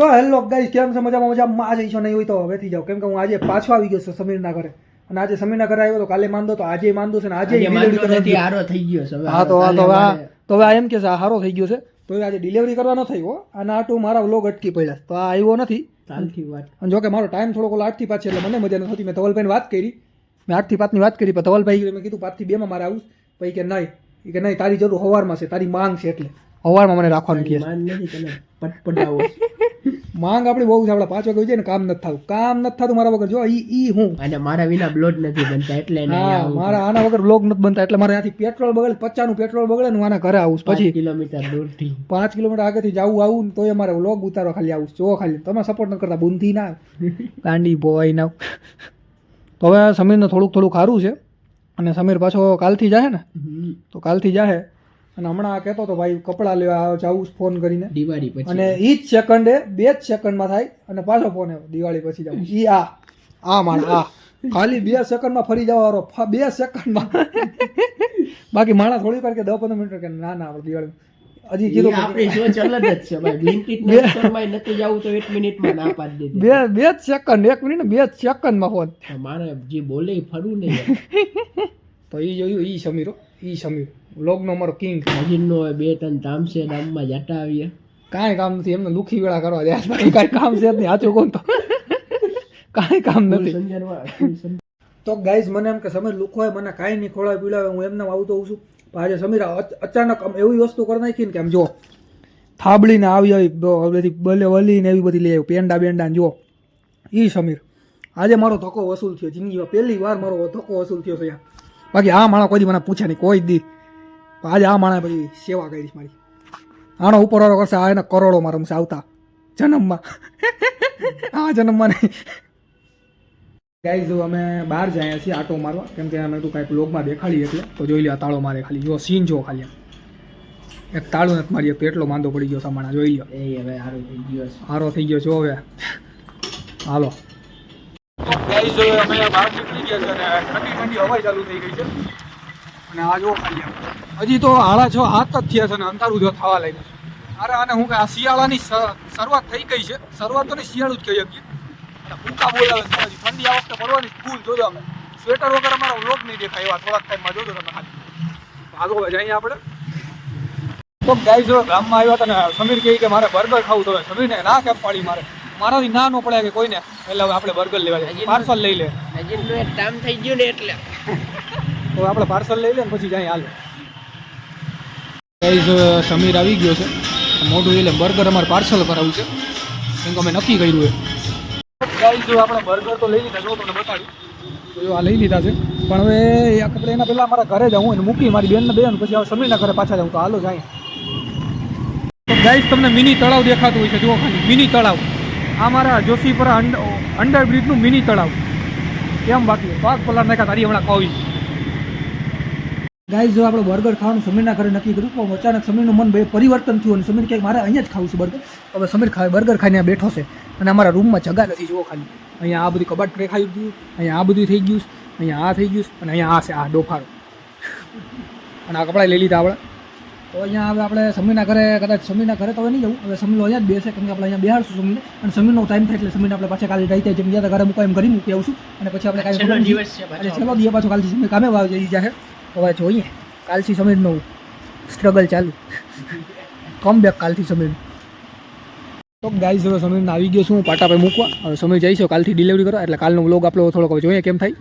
તો hello guys કેમ છે? મજામાં મજામાં? આજે જઈશો નહીં હોય તો હવેથી જાઓ. કેમ કે હું આજે પાછો આવી ગયો છું સમીરના ઘરે. અને આજે સમીરના ઘરે આવ્યો તો કાલે માંદો તો આજે માંદો છે ને આજે. હારો થઈ ગયો છે હા તો હા તો હા હવે તો હવે એમ કે છે હારો થઈ ગયો છે. તો આજે ડિલિવરી કરવાનો થયો અને આટું મારા વ્લોગ અટકી પડ્યા તો આ આવ્યો નથી. ચાલતી વાત. અને જોકે મારો ટાઈમ થોડોક આઠથી પાંચ છે એટલે મને મજા નથી. મેં ધવલભાઈને વાત કરી. મેં આઠથી પાંચની વાત કરી પણ ધવલભાઈ મેં કીધું પાંચથી બેમાં મારે આવું પછી કે નહીં. કે નહીં તારી જરૂર હવારમાં છે તારી માંગ છે એટલે. હવારમાં મને રાખવાનું કહે પટપટાવો માંગ આપણી બહુ છે. આપણે પાંચ વાગે જાય ને કામ નથી થતું. કામ નથી થતું મારા વગર. જો ઈ ઈ હું? અને મારા વિના બ્લોડ નથી બનતા એટલે હા મારા આના વગર બ્લોગ નથી બનતા એટલે મારે ત્યાંથી પેટ્રોલ બગડે પચાસનું પેટ્રોલ બગડે ને આના ઘરે આવું પછી કિલોમીટર દૂરથી. પાંચ કિલોમીટર આગળથી જવું આવું ને તોય મારે વ્લોગ ઉતારવા ખાલી આવું જો ખાલી તમે સપોર્ટ નથી કરતા બુંદી ના કાંડી બોય ના તો હવે સમીરને થોડુંક થોડુંક સારું છે. અને સમીર પાછો કાલથી જાય ને? તો કાલથી જાય અને હમણાં આ કહેતો હતો ભાઈ કપડાં લેવા આવ્યો છે ફોન કરીને. દિવાળી પછી. અને ઈ જ સેકન્ડે બે જ સેકન્ડમાં થાય અને પાછો ફોન આવ્યો દિવાળી પછી જાવ ઈ આ આ માણ આ. ખાલી બે સેકન્ડમાં ફરી જવાનો બે સેકન્ડમાં બાકી માણસ થોડી વાર કે દસ પંદર મિનિટ કે ના ના દિવાળી હજી કીધું આપણે જો અલગ જ છે ભાઈ. બ્લિંકિટ ના નથી જવું તો એક મિનિટમાં ના પાડી દે બે બે જ સેકન્ડ એક મિનિટ બે જ સેકન્ડમાં ફોન મારે જે બોલે ફરું નહીં તો એ જોયું એ સમીરો. ઈ સમીર લોગનો અમારો કિંગ હજીનો બે ત્રણ તામસે ધામમાં જતા આવીએ. કાંઈ કામ નથી એમને લુખી વેળા કરવા દે. બાકી કાંઈ કામ છે જ નહીં. સાચું કોણ તો. કાંઈ કામ નથી. તો ગાઈઝ મને એમ કે સમીર લુખો હોય મને કાંઈ નહીં ખોળાવે પીડાવે હું એમને આવતો હોઉં છું. પણ આજે સમીર અચ- અચાનક એવી વસ્તુ કરી નાખી ને કે આમ જો થાબડીને આવી આવી બધી બલે વલી ને એવી બધી લઈ આવ્યું પેંડા બેંડા ને જો ઈ સમીર. આજે મારો ધક્કો વસૂલ થયો જિંદગીમાં પહેલી વાર મારો ધક્કો વસૂલ થયો છે યાર બાકી આ માણસ કોઈ દી મને પૂછે નહીં કોઈ દી. આજે આ માણસ પછી સેવા કરીશ મારી. આનો ઉપરવાળો કરશે આ એને કરોડો મારા રમશે આવતા જન્મમાં. આ જન્મમાં નહીં. ગાઈઝ અમે બહાર જઈએ છીએ આટો મારવા કેમ કે અમે તું કાંઈક બ્લોગમાં દેખાડી એટલે. તો જોઈ લ્યો આ તાળો મારે ખાલી. જો સીન જો ખાલી એક તાળું નથી મારી તો એટલો માંદો પડી ગયો સામાના જોઈ લ્યો. એ હવે હારું થઈ ગયો સારો હારો થઈ ગયો જો હવે. હાલો. ગાઈઝ, હવે અમે બહાર નીકળી ગયા છે અને ઠંડી ઠંડી હવા ચાલુ થઈ ગઈ છે. અને આ જો ખાલી હજી તો હાડા છ હાથ જ થયા છે અને અંધારું જો થવા લાગ્યું છે. અરે, આને હું કે આ શિયાળાની શરૂઆત થઈ ગઈ છે. શરૂઆત તો નહીં શિયાળું જ કહી શકીએ અને ભૂકા બોલાવે છે. હજી ઠંડી આ વખતે પડવાની ફૂલ જોજો અમે સ્વેટર વગર અમારો લોક નહીં દેખાય એવા થોડાક ટાઈમમાં, જોજો તમે ખાલી. ભાગો જઈએ આપણે. તો ગાય જો ગામમાં આવ્યા હતા ને, સમીર કહે કે મારે બર્ગર ખાવું તો સમીરને ના કેમ પાડી મારે. મારાથી ના ન પડે કે કોઈને. એટલે હવે આપણે બર્ગર લેવા જાય પાર્સલ લઈ લે. હજીનો એક ટાઈમ થઈ ગયો ને એટલે. તો આપણે પાર્સલ લઈ લે ને પછી જાય હાલ. ગાઈઝ સમીર આવી ગયો છે. મોઢું એટલે બર્ગર અમારે પાર્સલ કરાવવું છે. કેમ કે અમે નક્કી કર્યું એ. ગાઈઝ આપણે બર્ગર તો લઈ લીધા જો તમને બતાડ્યું તો જો આ લઈ લીધા છે. પણ હવે આપણે એના પહેલાં મારા ઘરે જાઉં અને મૂકી મારી બેનને બેન પછી હવે સમીરના ઘરે પાછા જાઉં તો હાલો જાય તો ગાઈઝ તમને મિની તળાવ દેખાતું હોય છે જુઓ ખાલી. મિની તળાવ. આ મારા જોશીપુરા અંડર બ્રિજનું મિની તળાવ. કેમ બાકી? પાક પલાર નાખ્યા તારી હમણાં ખાવી ગાઈસ, જો આપણે બર્ગર ખાવાનું સમીરના ઘરે નક્કી કર્યું પણ અચાનક સમીરનું મન બે પરિવર્તન થયું અને સમીર ક્યાંક મારે અહીંયા જ ખાવું છે બર્ગર. હવે સમીર ખાય, બર્ગર ખાઈને બેઠો છે અને અમારા રૂમમાં જગા નથી, જુઓ ખાલી. અહીંયા આ બધી કબાટ ટ્રે ખાઈ ગયું અહીંયા આ બધું થઈ ગયું અહીંયા આ થઈ ગયું અને અહીંયા આ છે આ ડોફારો અને આ કપડાં લઈ લીધા આપણે. તો અહીંયા હવે આપણે સમીરના ઘરે કદાચ સમીરના ઘરે તો હવે નહીં જવું હવે સમીર અહીંયા જ બેસે કેમ કે આપણે અહીંયા બેહાડશું સમીરને અને સમીરનો ટાઈમ થાય એટલે સમીરને આપણે પાછા કાલે રહી જેમ ગયા ઘરે મૂકવા એમ કરી મૂકી આવશું. અને પછી આપણે કાલે દિવસ છેલ્લો દિવસ પાછો કાલથી સમીર કામે વાવ જઈ જશે હવે જોઈએ કાલથી સમીરનું સ્ટ્રગલ ચાલુ. કમ બેક કાલથી સમીર તો ગાઈઝ હવે સમીરને આવી ગયો છું પાટા પર મૂકવા. હવે સમીર જઈશું કાલથી ડિલિવરી કરવા. એટલે કાલનો વ્લોગ આપણો થોડોક જોઈએ કેમ થાય.